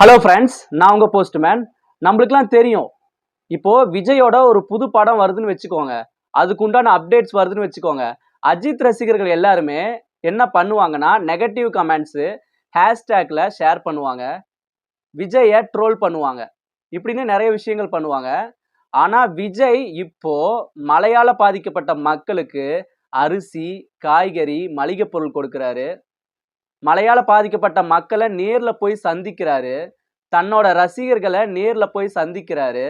Hello friends நான் உங்கள் postman நம்மளுக்குலாம் தெரியும். இப்போது விஜயோட ஒரு புது படம் வருதுன்னு வச்சுக்கோங்க. அதுக்கு உண்டான அப்டேட்ஸ் வருதுன்னு வச்சுக்கோங்க. அஜித் ரசிகர்கள் எல்லாருமே என்ன பண்ணுவாங்கன்னா நெகட்டிவ் கமெண்ட்ஸு ஹேஷ்டேக்கில் ஷேர் பண்ணுவாங்க. விஜயை ட்ரோல் பண்ணுவாங்க. இப்படின்னு நிறைய விஷயங்கள் பண்ணுவாங்க. ஆனால் விஜய் இப்போது மழையால் பாதிக்கப்பட்ட மக்களுக்கு அரிசி காய்கறி மளிகை பொருள் கொடுக்குறாரு. மழையால பாதிக்கப்பட்ட மக்களை நேரில் போய் சந்திக்கிறாரு. தன்னோட ரசிகர்களை நேரில் போய் சந்திக்கிறாரு.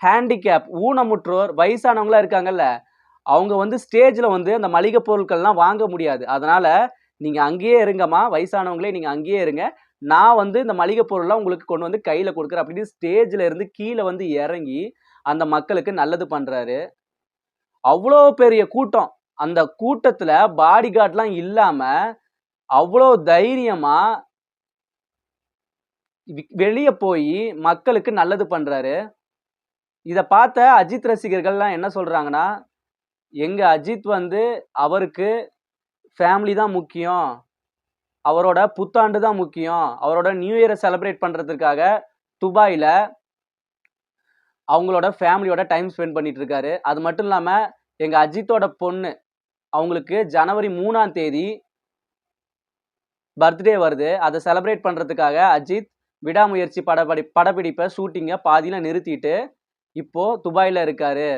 ஹேண்டிகேப் ஊனமுற்றோர் வயசானவங்களாம் இருக்காங்கல்ல அவங்க வந்து ஸ்டேஜில் வந்து அந்த மளிகை பொருட்கள்லாம் வாங்க முடியாது. அதனால் நீங்கள் அங்கேயே இருங்கம்மா வயசானவங்களே நீங்கள் அங்கேயே இருங்க. நான் வந்து இந்த மளிகை பொருள்லாம் உங்களுக்கு கொண்டு வந்து கையில் கொடுக்குறேன் அப்படின்னு ஸ்டேஜில் இருந்து கீழே வந்து இறங்கி அந்த மக்களுக்கு நல்லது பண்ணுறாரு அவ்வளோ பெரிய கூட்டம். அந்த கூட்டத்தில் பாடி கார்ட்லாம் இல்லாமல் அவ்வளோ தைரியமாக வெளியே போய் மக்களுக்கு நல்லது பண்ணுறாரு இதை பார்த்த அஜித் ரசிகர்கள்லாம் என்ன சொல்கிறாங்கன்னா எங்கள் அஜித் வந்து அவருக்கு ஃபேமிலி தான் முக்கியம். அவரோட புத்தாண்டு தான் முக்கியம். அவரோட நியூ இயரை செலிப்ரேட் பண்ணுறதுக்காக துபாயில் அவங்களோட ஃபேமிலியோட டைம் ஸ்பெண்ட் பண்ணிட்டு இருக்காரு. அது மட்டும் இல்லாமல் எங்கள் அஜித்தோட பொண்ணு அவங்களுக்கு ஜனவரி மூணாம் தேதி பர்த்டே வருது. அதை செலப்ரேட் பண்ணுறதுக்காக அஜித் விடாமுயற்சி படப்படி படப்பிடிப்பை ஷூட்டிங்கை பாதியில் நிறுத்திட்டு இப்போது துபாயில் இருக்கார்.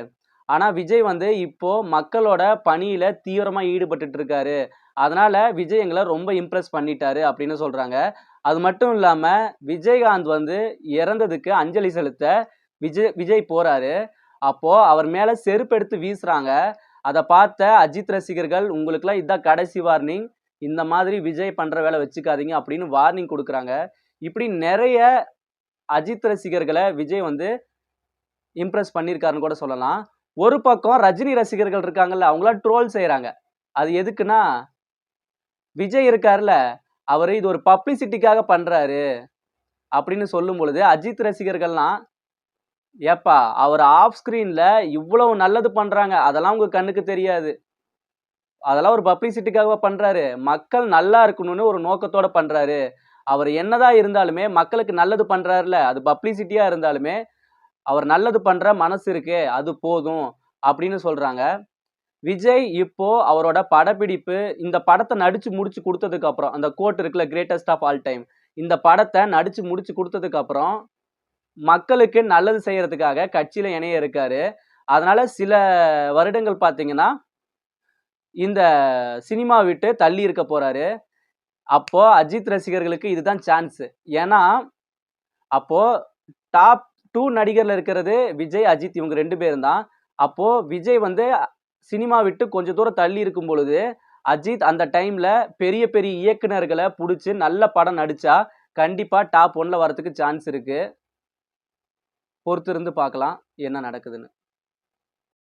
ஆனால் விஜய் வந்து இப்போ மக்களோட பணியில் தீவிரமாக ஈடுபட்டுட்டு இருக்காரு அதனால் விஜய் எங்களை ரொம்ப இம்ப்ரெஸ் பண்ணிட்டாரு அப்படின்னு சொல்கிறாங்க அது மட்டும் இல்லாமல் விஜயகாந்த் வந்து இறந்ததுக்கு அஞ்சலி செலுத்த விஜய் விஜய் போகிறாரு அப்போது அவர் மேலே செருப்பு எடுத்து வீசுகிறாங்க அதை பார்த்த அஜித் ரசிகர்கள் உங்களுக்குலாம் இதான் கடைசி வார்னிங் இந்த மாதிரி விஜய் பண்ற வேலை வச்சுக்காதீங்க அப்படின்னு வார்னிங் கொடுக்குறாங்க. இப்படி நிறைய அஜித் ரசிகர்களை விஜய் வந்து இம்ப்ரெஸ் பண்ணியிருக்காருன்னு கூட சொல்லலாம். ஒரு பக்கம் ரஜினி ரசிகர்கள் இருக்காங்கல்ல அவங்களாம் ட்ரோல் செய்கிறாங்க அது எதுக்குன்னா விஜய் இருக்கார்ல அவர் இது ஒரு பப்ளிசிட்டிக்காக பண்ணுறாரு அப்படின்னு சொல்லும் பொழுது அஜித் ரசிகர்கள்லாம் ஏப்பா அவர் ஆஃப் ஸ்க்ரீனில் இவ்வளவு நல்லது பண்ணுறாங்க அதெல்லாம் உங்கள் கண்ணுக்கு தெரியாது. அதெல்லாம் ஒரு பப்ளிசிட்டிக்காக பண்ணுறாரு மக்கள் நல்லா இருக்கணும்னு ஒரு நோக்கத்தோட பண்ணுறாரு அவர் என்னதான் இருந்தாலுமே மக்களுக்கு நல்லது பண்ணுறாருல அது பப்ளிசிட்டியாக இருந்தாலுமே அவர் நல்லது பண்ணுற மனசு இருக்கே அது போதும் அப்படின்னு சொல்கிறாங்க விஜய் இப்போ அவரோட படப்பிடிப்பு இந்த படத்தை நடிச்சு முடிச்சு கொடுத்ததுக்கு அப்புறம் அந்த கோட் இருக்குல்ல கிரேட்டஸ்ட் ஆஃப் ஆல் டைம் இந்த படத்தை நடிச்சு முடிச்சு கொடுத்ததுக்கு அப்புறம் மக்களுக்கு நல்லது செய்யறதுக்காக கட்சியில இணைய இருக்காரு. அதனால சில வருடங்கள் பார்த்தீங்கன்னா இந்த சினிமா விட்டு தள்ளி இருக்க போறாரு. அப்போ அஜித் ரசிகர்களுக்கு இதுதான் சான்ஸ் ஏன்னா அப்போ டாப் டூ நடிகர்ல இருக்கிறது விஜய் அஜித் இவங்க ரெண்டு பேரும் தான் அப்போ விஜய் வந்து சினிமா விட்டு கொஞ்சம் தூரம் தள்ளி இருக்கும் பொழுது அஜித் அந்த டைம்ல பெரிய பெரிய இயக்குனர்களை பிடிச்சி நல்ல படம் நடிச்சா கண்டிப்பா டாப் ஒன்ல வரதுக்கு சான்ஸ் இருக்கு. பொறுத்திருந்து பார்க்கலாம் என்ன நடக்குதுன்னு.